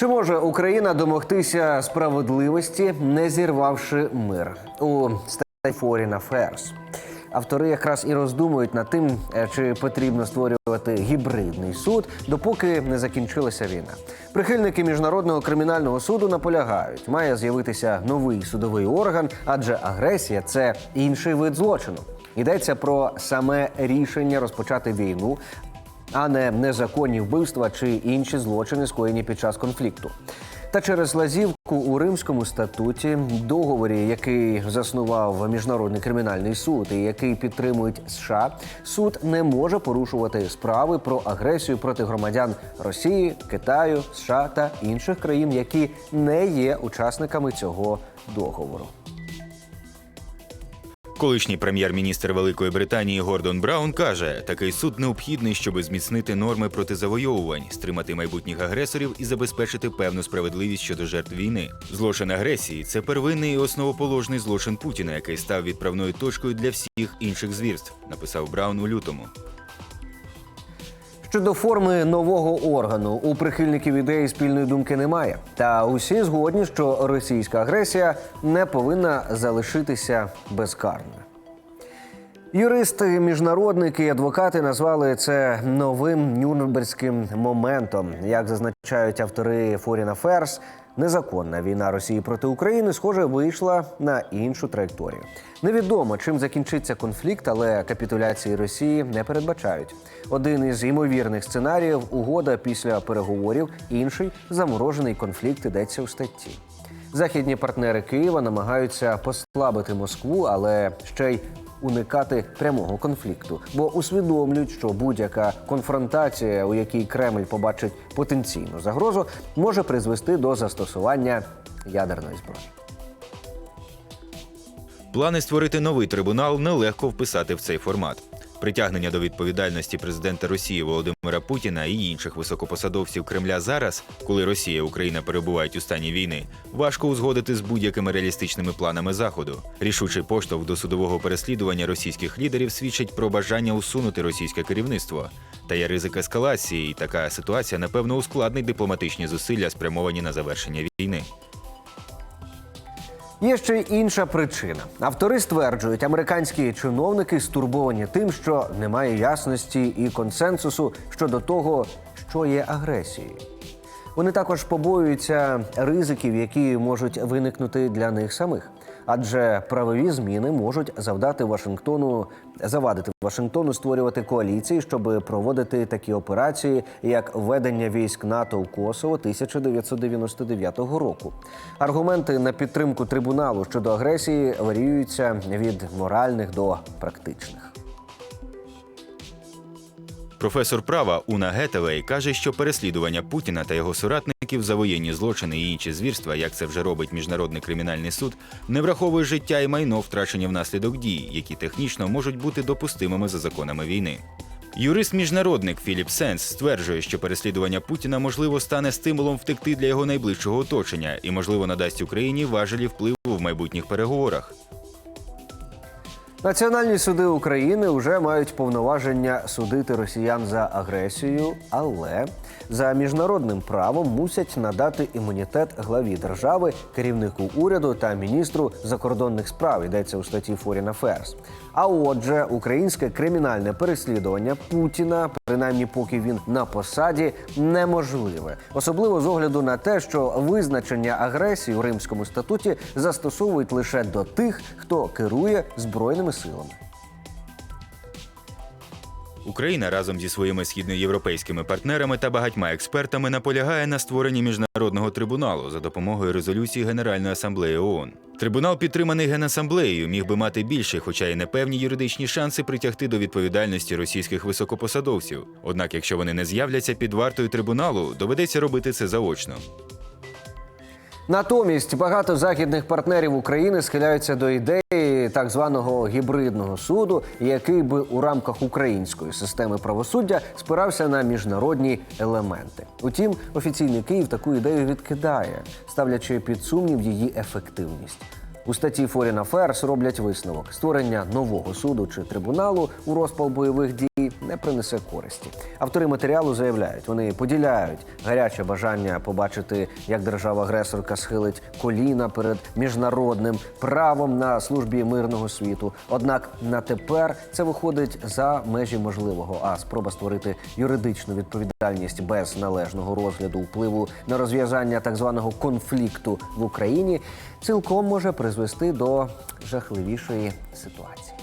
Чи може Україна домогтися справедливості, не зірвавши мир у статті Foreign Affairs? Автори якраз і роздумують над тим, е, чи потрібно створювати гібридний суд, допоки не закінчилася війна. Прихильники міжнародного кримінального суду наполягають, має з'явитися новий судовий орган, адже агресія це інший вид злочину. Йдеться про саме рішення розпочати війну, а не незаконні вбивства чи інші злочини, скоєні під час конфлікту. Та через лазівку у Римському статуті, договорі, який заснував міжнародний кримінальний суд і який підтримують США, суд не може порушувати справи про агресію проти громадян Росії, Китаю, США та інших країн, які не є учасниками цього договору. Колишній прем'єр-міністр Великої Британії Гордон Браун каже, такий суд необхідний, щоб зміцнити норми проти завойовувань, стримати майбутніх агресорів і забезпечити певну справедливість щодо жертв війни. Злочин агресії це первинний і основоположний злочин Путіна, який став відправною точкою для всіх інших звірств, написав Браун у лютому. Щодо форми нового органу у прихильників ідеї спільної думки немає. Та усі згодні, що російська агресія не повинна залишитися безкарною. Юристи, міжнародники і адвокати назвали це новим нюрнберзьким моментом. Як зазначають автори Foreign Affairs, незаконна війна Росії проти України, схоже, вийшла на іншу траєкторію. Невідомо, чим закінчиться конфлікт, але капітуляції Росії не передбачають. Один із ймовірних сценаріїв угода після переговорів, інший заморожений конфлікт йдеться у статті. Західні партнери Києва намагаються послабити Москву, але ще й уникати прямого конфлікту, бо усвідомлюють, що будь-яка конфронтація, у якій Кремль побачить потенційну загрозу, може призвести до застосування ядерної зброї. Плани створити новий трибунал нелегко вписати в цей формат. Притягнення до відповідальності президента Росії Володимира Путіна і інших високопосадовців Кремля зараз, коли Росія і Україна перебувають у стані війни, важко узгодити з будь-якими реалістичними планами заходу. Рішучий поштовх до судового переслідування російських лідерів свідчить про бажання усунути російське керівництво. Та є ризик ескалації, і така ситуація напевно ускладнить дипломатичні зусилля, спрямовані на завершення війни. Є ще й інша причина. Автори стверджують, американські чиновники стурбовані тим, що немає ясності і консенсусу щодо того, що є агресією. Вони також побоюються ризиків, які можуть виникнути для них самих, адже правові зміни можуть завдати Вашингтону завадити Вашингтону створювати коаліції, щоб проводити такі операції, як введення військ НАТО у Косово 1999 року. Аргументи на підтримку трибуналу щодо агресії варіюються від моральних до практичних. Професор права Уна Гетевей каже, що переслідування Путіна та його соратників за воєнні злочини і інші звірства, як це вже робить міжнародний кримінальний суд, не враховує життя і майно втрачені внаслідок дій, які технічно можуть бути допустимими за законами війни. Юрист-міжнародник Філіп Сенс стверджує, що переслідування Путіна можливо стане стимулом втекти для його найближчого оточення і, можливо, надасть Україні важелі впливу в майбутніх переговорах. Національні суди України вже мають повноваження судити росіян за агресію, але за міжнародним правом мусять надати імунітет главі держави, керівнику уряду та міністру закордонних справ. Йдеться у статті Foreign Affairs. А отже, українське кримінальне переслідування Путіна, принаймні поки він на посаді, неможливе, особливо з огляду на те, що визначення агресії у Римському статуті застосовують лише до тих, хто керує збройними силами. Україна разом зі своїми східноєвропейськими партнерами та багатьма експертами наполягає на створенні міжнародного трибуналу за допомогою резолюції Генеральної асамблеї ООН. Трибунал, підтриманий Генасамблеєю, міг би мати більше, хоча й непевні юридичні шанси притягти до відповідальності російських високопосадовців. Однак, якщо вони не з'являться під вартою трибуналу, доведеться робити це заочно. Натомість багато західних партнерів України схиляються до ідеї так званого гібридного суду, який би у рамках української системи правосуддя спирався на міжнародні елементи. Утім, офіційний Київ таку ідею відкидає, ставлячи під сумнів її ефективність. У статті Foreign Affairs роблять висновок: створення нового суду чи трибуналу у розпал бойових дій не принесе користі. Автори матеріалу заявляють, вони поділяють гаряче бажання побачити, як держава-агресорка схилить коліна перед міжнародним правом на службі мирного світу. Однак на тепер це виходить за межі можливого. А спроба створити юридичну відповідальність без належного розгляду впливу на розв'язання так званого конфлікту в Україні цілком може призвести до жахливішої ситуації.